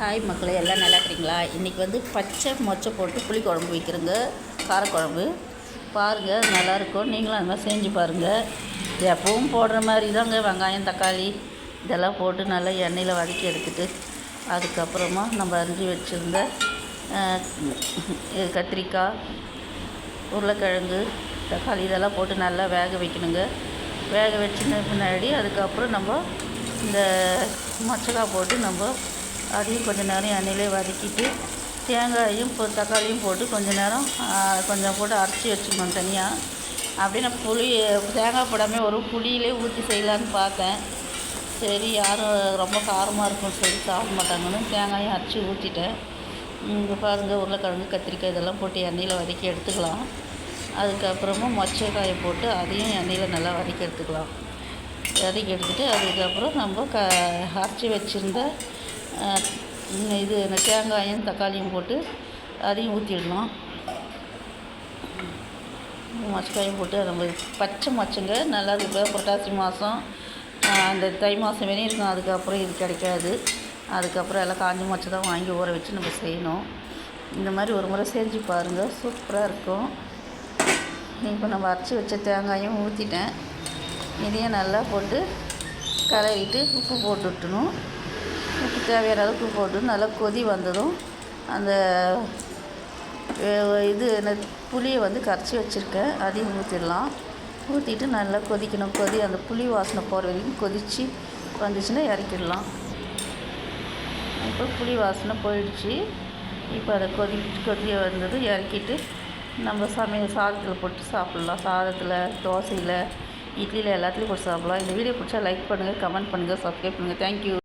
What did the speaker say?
Hi மக்களை எல்லாம் நல்லா இருக்கிறீங்களா? இன்றைக்கி வந்து பச்சை மொச்சை போட்டு புளி குழம்பு வைக்கிறேங்க. காரக்குழம்பு. பாருங்கள் நல்லாயிருக்கும் நீங்களும் அந்த மாதிரி செஞ்சு பாருங்கள் எப்பவும் போடுற மாதிரி தாங்க. வெங்காயம் தக்காளி இதெல்லாம் போட்டு நல்லா எண்ணெயில் வதக்கி எடுத்துட்டு அதுக்கப்புறமா நம்ம அரிஞ்சு வச்சுருந்த இது கத்திரிக்காய் உருளைக்கிழங்கு தக்காளி இதெல்லாம் போட்டு நல்லா வேக வைக்கணுங்க. வேக வச்சுன பின்னாடி அதுக்கப்புறம் நம்ம இந்த மொச்சக்காய் போட்டு நம்ம அதையும் கொஞ்சம் நேரம் எண்ணெயிலே வதக்கிட்டு தேங்காயும் இப்போ தக்காளியும் போட்டு கொஞ்ச நேரம் கொஞ்சம் போட்டு அரைச்சி வச்சுக்கணும் தனியாக அப்படியே நான் புளி தேங்காய் போடாமல் ஒரு புளியிலே ஊற்றி செய்யலான்னு பார்த்தேன். சரி யாரும் ரொம்ப காரமாக இருக்கும் சரி சாப்பிட மாட்டாங்கன்னு தேங்காயும் அரைச்சி ஊற்றிட்டேன் இங்கே பாருங்கள் உருளைக்கிழங்கு கத்திரிக்காய் இதெல்லாம் போட்டு எண்ணெயில் வதக்கி எடுத்துக்கலாம். அதுக்கப்புறமா மொச்சக்காயை போட்டு அதையும் எண்ணெயில் நல்லா வதக்கி எடுத்துக்கலாம். வதக்கி எடுத்துகிட்டு அதுக்கப்புறம் நம்ம க அரைச்சி வச்சுருந்த இது இந்த தேங்காயும் தக்காளியும் போட்டு அதையும் ஊற்றிடணும் மச்சக்காயும் போட்டு நம்ம பச்சை மச்சங்க நல்லா இருக்கு இப்போ புரட்டாசி மாதம் அந்த தை மாதம் வரையும் இருக்கும் அதுக்கப்புறம் இது கிடைக்காது. அதுக்கப்புறம் எல்லாம் காஞ்சி மச்சை தான் வாங்கி ஊற வச்சு நம்ம செய்யணும். இந்த மாதிரி ஒரு முறை செஞ்சு பாருங்கள் சூப்பராக இருக்கும். இப்போ நம்ம அரைச்சி வச்ச தேங்காயும் ஊற்றிட்டேன் இதையும் நல்லா போட்டு கலரிட்டு உப்பு போட்டு விட்டணும். உப்பு தேவையான அளவுக்கு போட்டு நல்லா கொதி வந்ததும் அந்த இது என்ன புளியை வந்து கரைச்சி வச்சுருக்கேன். அதையும் ஊற்றிடலாம் ஊற்றிட்டு நல்லா கொதிக்கணும். கொதி அந்த புளி வாசனை போகிற வரைக்கும் கொதித்து வந்துச்சுன்னா இறக்கிடலாம். இப்போ புளி வாசனை போயிடுச்சு. இப்போ அதை கொதி கொதிய வந்தது இறக்கிட்டு நம்ம சமையல் சாதத்தில் போட்டு சாப்பிட்லாம். சாதத்தில் தோசையில் இட்லியில் எல்லாத்துலேயும் போட்டு சாப்பிட்லாம். இந்த வீடியோ பிடிச்சா லைக் பண்ணுங்கள் கமெண்ட் பண்ணுங்கள் சப்ஸ்கிரைப் பண்ணுங்கள் தேங்க்யூ